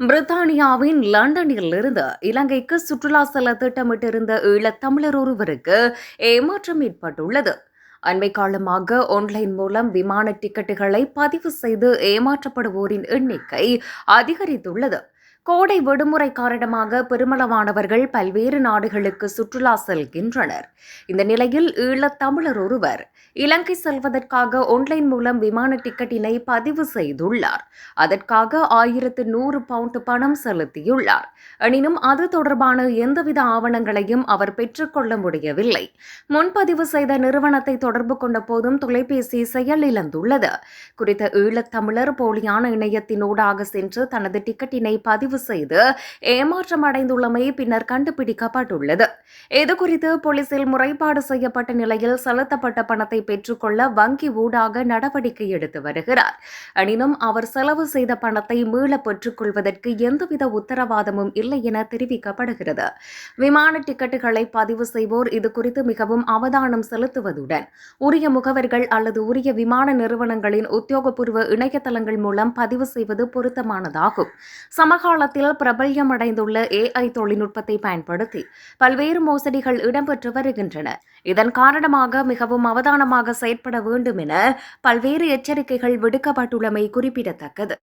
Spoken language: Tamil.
பிரித்தானியாவின் லண்டனில் இருந்து இலங்கைக்கு சுற்றுலா செல்ல திட்டமிட்டிருந்த ஈழத்தமிழர் ஒருவருக்கு ஏமாற்றம் ஏற்பட்டுள்ளது. அண்மை காலமாக ஆன்லைன் மூலம் விமான டிக்கெட்டுகளை பதிவு செய்து ஏமாற்றப்படுவோரின் எண்ணிக்கை அதிகரித்துள்ளது. கோடை விடுமுறை காரணமாக பெருமளவானவர்கள் பல்வேறு நாடுகளுக்கு சுற்றுலா செல்கின்றனர். இந்த நிலையில் ஈழத் தமிழர் ஒருவர் இலங்கை செல்வதற்காக ஆன்லைன் மூலம் விமான டிக்கெட்டினை பதிவு செய்துள்ளார். அதற்காக ஆயிரத்து நூறு பவுண்ட் பணம் செலுத்தியுள்ளார். எனினும் அது தொடர்பான எந்தவித ஆவணங்களையும் அவர் பெற்றுக்கொள்ள முடியவில்லை. முன்பதிவு செய்த நிறுவனத்தை தொடர்பு கொண்ட போதும் தொலைபேசி செயலிழந்துள்ளது குறித்த ஈழத் தமிழர் போலியான இணையத்தினூடாக சென்று தனது டிக்கெட்டினை பதிவு செய்து ஏமாற்றம் அடைந்துள்ளமை பின்னர் கண்டுபிடிக்கப்பட்டுள்ளது. இதுகுறித்து போலீசில் முறைப்பாடு செய்யப்பட்ட நிலையில் செலுத்தப்பட்ட பணத்தை பெற்றுக்கொள்ள வங்கி ஊடாக நடவடிக்கை எடுத்து வருகிறார். எனினும் அவர் செலவு செய்த பணத்தை மீள பெற்றுக்கொள்வதற்கு எந்தவித உத்தரவாதமும் இல்லை என தெரிவிக்கப்படுகிறது. விமான டிக்கெட்டுகளை பதிவு செய்வோர் இதுகுறித்து மிகவும் அவதானம் செலுத்துவதுடன் உரிய முகவர்கள் அல்லது உரிய விமான நிறுவனங்களின் உத்தியோகபூர்வ இணையதளங்கள் மூலம் பதிவு செய்வது பொருத்தமானதாகும். சமகால சமகாலத்தில் பிரபல்யமடைந்துள்ள ஏஐ தொழில்நுட்பத்தை பயன்படுத்தி பல்வேறு மோசடிகள் இடம்பெற்று வருகின்றன. இதன் காரணமாக மிகவும் அவதானமாக செயற்பட வேண்டும் என பல்வேறு எச்சரிக்கைகள் விடுக்கப்பட்டுள்ளமை குறிப்பிடத்தக்கது.